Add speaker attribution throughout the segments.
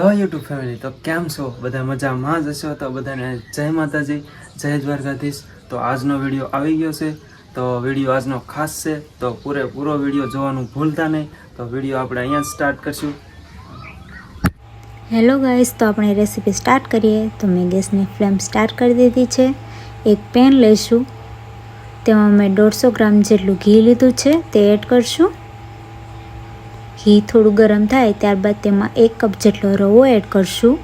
Speaker 1: Hello YouTube family, તો કેમ છો? બધા મજામાં જ હશો? તો બધાને જય માતાજી, જય દ્વારકાધીશ. તો આજનો વીડિયો આવી ગયો છે. તો વીડિયો આજનો ખાસ છે. તો પૂરેપૂરો વીડિયો જોવાનું ભૂલતા નહીં. તો વીડિયો આપણે અહીંયા જ સ્ટાર્ટ કરશું.
Speaker 2: હેલો ગાઈસ તો આપણે રેસીપી સ્ટાર્ટ કરીએ. તો મેં ગેસની ફ્લેમ સ્ટાર્ટ કરી દીધી છે. એક પેન લઈશું. તેમાં મેં દોઢસો ગ્રામ જેટલું ઘી લીધું છે. તે એડ કરશું. ઘી થોડું ગરમ થાય ત્યારબાદ તેમાં એક કપ જેટલો રવો એડ કરશું.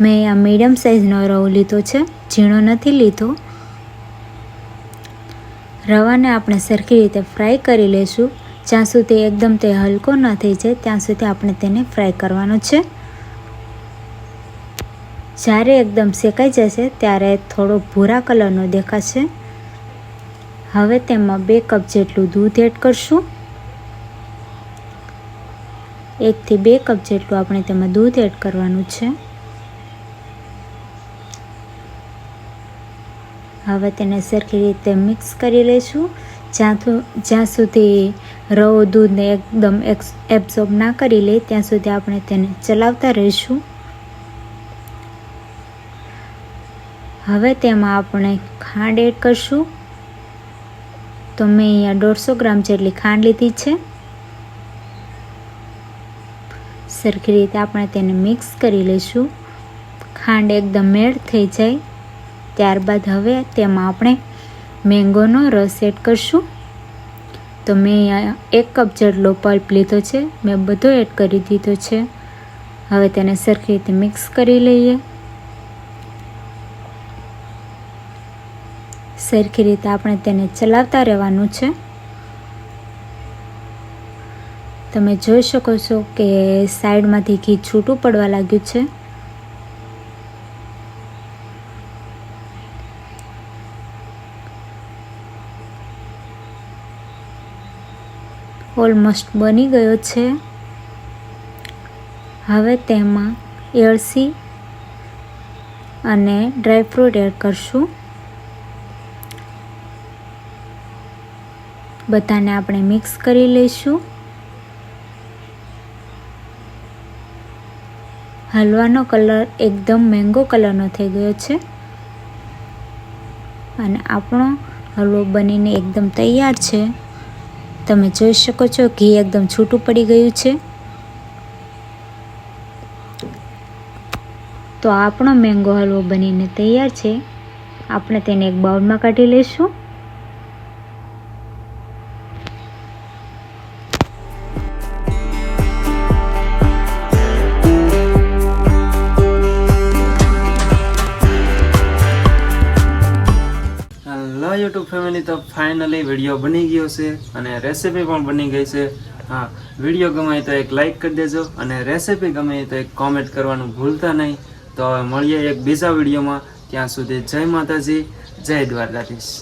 Speaker 2: મેં આ મીડિયમ સાઇઝનો રવો લીધો છે. ઝીણો નથી લીધો. રવાને આપણે સરખી રીતે ફ્રાય કરી લઈશું જ્યાં સુધી એકદમ તે હલકો ન થઈ જાય, ત્યાં સુધી આપણે તેને ફ્રાય કરવાનો છે. જ્યારે એકદમ શેકાઈ જશે, ત્યારે થોડો ભૂરા કલરનો દેખાશે. હવે તેમાં બે કપ જેટલું દૂધ એડ કરશું. એકથી બે કપ જેટલું આપણે તેમાં દૂધ એડ કરવાનું છે. હવે તેને સરખી રીતે મિક્સ કરી લઈશું. જ્યાં તો જ્યાં સુધી રવો, દૂધને એકદમ એબ્ઝોર્બ ના કરી લે, ત્યાં સુધી આપણે તેને ચલાવતા રહીશું. હવે તેમાં આપણે ખાંડ એડ કરશું. તો મેં અહીંયા દોઢસો ગ્રામ જેટલી ખાંડ લીધી છે. સરખી રીતે આપણે તેને મિક્સ કરી લઈશું. ખાંડ એકદમ મેળ થઈ જાય. ત્યારબાદ હવે તેમાં આપણે મેંગોનો રસ એડ કરશું. તો મેં એક કપ જેટલો પલ્પ લીધો છે. મેં બધો એડ કરી દીધો છે. હવે તેને સરખી રીતે મિક્સ કરી લઈએ. સરખી રીતે આપણે તેને ચલાવતા રહેવાનું છે. તમે જોઈ શકો છો કે સાઈડમાંથી ઘી છૂટું પડવા લાગ્યું છે. ઓલમોસ્ટ બની ગયો છે. હવે તેમાં એળસી અને ડ્રાયફ્રૂટ એડ કરશું. બધાને આપણે મિક્સ કરી લઈશું. હલવાનો કલર એકદમ મેંગો કલરનો થઈ ગયો છે. અને આપણો હલવો બનીને એકદમ તૈયાર છે. તમે જોઈ શકો છો ઘી એકદમ છૂટું પડી ગયું છે. તો આપણો મેંગો હલવો બનીને તૈયાર છે. આપણે તેને એક બાઉલમાં કાઢી લઈશું.
Speaker 1: હલો યુટ્યુબ ફેમિલી તો ફાઇનલી વીડિયો બની ગયો છે અને રેસીપી પણ બની ગઈ છે. હા વીડિયો ગમે તો એક લાઈક કરી દેજો અને રેસીપી ગમે તો એક કોમેન્ટ કરવાનું ભૂલતા નહીં. તો હવે મળીએ એક બીજા વિડીયોમાં ત્યાં સુધી જય માતાજી, જય દ્વારકાધીશ.